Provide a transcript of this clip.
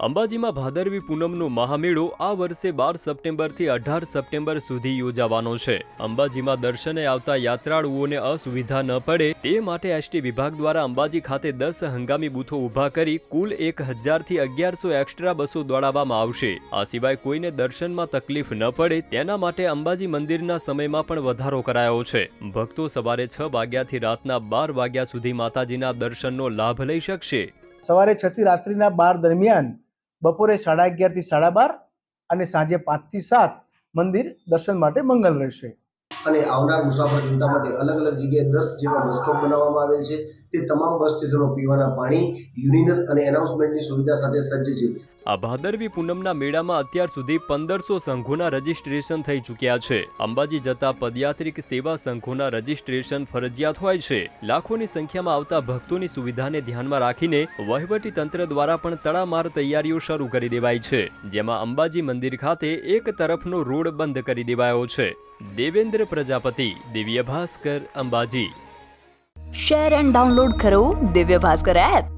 અંબાજીમાં ભાદરવી પૂનમનો મહામેળો આ વર્ષે બાર સપ્ટેમ્બરથી અઢાર સપ્ટેમ્બર સુધી યોજાવાનો છે. અંબાજીમાં દર્શને આવતા યાત્રાળુઓને અસુવિધા ન પડે તે માટે એસટી વિભાગ દ્વારા અંબાજી ખાતે દસ હંગામી બૂથો ઊભા કરી કુલ એક હજારથી અગિયારસો એક્સ્ટ્રા બસો દોડાવવામાં આવશે. આ સિવાય કોઈને દર્શનમાં તકલીફ ન પડે તેના માટે અંબાજી મંદિરના સમયમાં પણ વધારો કરાયો છે. ભક્તો સવારે છ વાગ્યાથી રાતના બાર વાગ્યા સુધી માતાજીના દર્શનનો લાભ લઈ શકશે. સવારે છથી રાત્રિના બાર દરમિયાન બપોરે સાડા અગિયારથી સાડા બાર અને સાંજે પાંચથી સાત મંદિર દર્શન માટે મંગલ રહેશે. અને આવનાર મુસાફર જનતા માટે અલગ અલગ જગ્યાએ દસ જેવા બસ સ્ટોપ બનાવવામાં આવેલ છે. તે તમામ બસ સ્ટેશનો પીવાના પાણી, યુરિનલ અને એનાઉન્સમેન્ટની સુવિધા સાથે સજ્જ છે. આ ભાદરવી પૂનમના મેળામાં અત્યાર સુધી પંદરસો સંઘોના રજીસ્ટ્રેશન થઈ ચૂક્યા છે. અંબાજી જતા પદયાત્રિક સેવા સંઘોના રજીસ્ટ્રેશન ફરજિયાત હોય છે. લાખોની સંખ્યામાં આવતા ભક્તોની સુવિધાને ધ્યાનમાં રાખીને વહીવટી તંત્ર દ્વારા પણ તડામાર તૈયારીઓ શરૂ કરી દેવાઈ છે. જેમાં અંબાજી મંદિર ખાતે એક તરફનો રોડ બંધ કરી દેવાયો છે. Devendra Prajapati, Divya Bhaskar, Ambaji. Share and download કરો દિવ્ય ભાસ્કર એપ.